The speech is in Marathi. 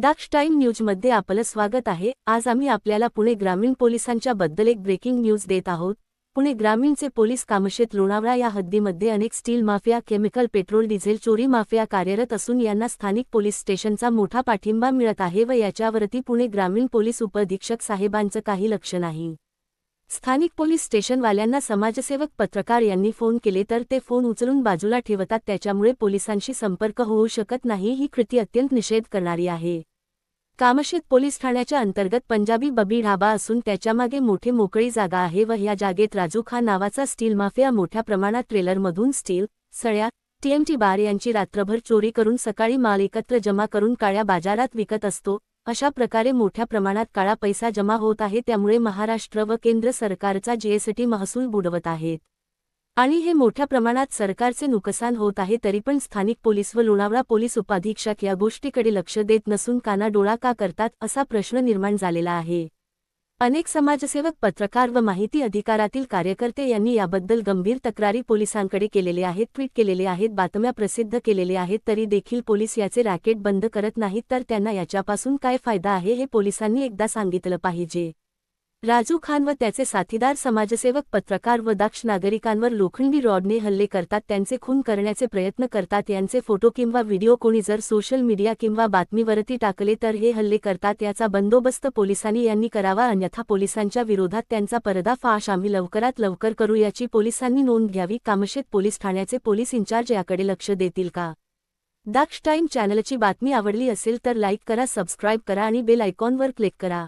दाक्ष टाइम न्यूजमध्ये आपलं स्वागत आहे. आज आम्ही आपल्याला पुणे ग्रामीण पोलिसांच्या बद्दल एक ब्रेकिंग न्यूज देत आहोत. पुणे ग्रामीणचे पोलीस कामशेत लोणावळा या हद्दीमध्ये अनेक steel mafia chemical petrol diesel चोरी माफिया कार्यरत असून यांना स्थानिक पोलीस स्टेशनचा मोठा पाठिंबा मिळत आहे व याच्यावरती पुणे ग्रामीण पोलीस उपअधीक्षक साहेबांचं काही लक्ष नाही. स्थानिक पोलीस स्टेशनवाल्यांना समाजसेवक पत्रकार यांनी फोन केले तर ते फोन उचलून बाजूला ठेवतात. त्याच्यामुळे पोलिसांशी संपर्क होऊ शकत नाही ही कृती अत्यंत निषेध करणारी आहे. कामशेत पोलीस ठाण्याच्या अंतर्गत पंजाबी बबी ढाबा असून त्याच्यामागे मोठी मोकळी जागा आहे व या जागेत राजू खान नावाचा स्टील माफिया मोठ्या प्रमाणात ट्रेलरमधून स्टील सळ्या टीएमटी बार यांची रात्रभर चोरी करून सकाळी माल एकत्र जमा करून काळ्या बाजारात विकत असतो. अशा प्रकारे मोठ्या प्रमाणात काळा पैसा जमा होत आहे त्यामुळे महाराष्ट्र व केंद्र सरकारचा जीएसटी महसूल बुडवत आहेत आणि हे मोठ्या प्रमाणात सरकारचे नुकसान होत आहे तरी पण स्थानिक पोलीस व लोणावळा पोलीस उपाधीक्षक या गोष्टीकडे लक्ष देत नसून कानाडोळा का करतात असा प्रश्न निर्माण झालेला आहे. अनेक समाजसेवक पत्रकार व माहिती अधिकारातील कार्यकर्ते यांनी याबद्दल गंभीर तक्रारी पोलिसांकडे केलेले आहेत ट्विट केलेले आहेत बातम्या प्रसिद्ध केलेले आहेत तरी देखील पोलीस याचे रॅकेट बंद करत नाहीत तर त्यांना याच्यापासून काय फायदा आहे हे पोलिसांनी एकदा सांगितलं पाहिजे. राजू खान व त्याचे साथीदार समाजसेवक पत्रकार व दाक्ष नागरिकांवर लोखंडी रॉडने हल्ले करतात. त्यांचे खून करण्याचे प्रयत्न करतात. यांचे फोटो किंवा व्हिडिओ कोणी जर सोशल मीडिया किंवा बातमीवरती टाकले तर हे हल्ले करतात. याचा बंदोबस्त पोलिसांनी यांनी करावा. अन्यथा पोलिसांच्या विरोधात त्यांचा पर्दाफाश आम्ही लवकरात लवकर करू याची पोलिसांनी नोंद घ्यावी. कामशेत पोलीस ठाण्याचे पोलीस इन्चार्ज याकडे लक्ष देतील का? दाक्ष टाईम चॅनलची बातमी आवडली असेल तर लाईक करा सबस्क्राईब करा आणि बेल आयकॉनवर क्लिक करा.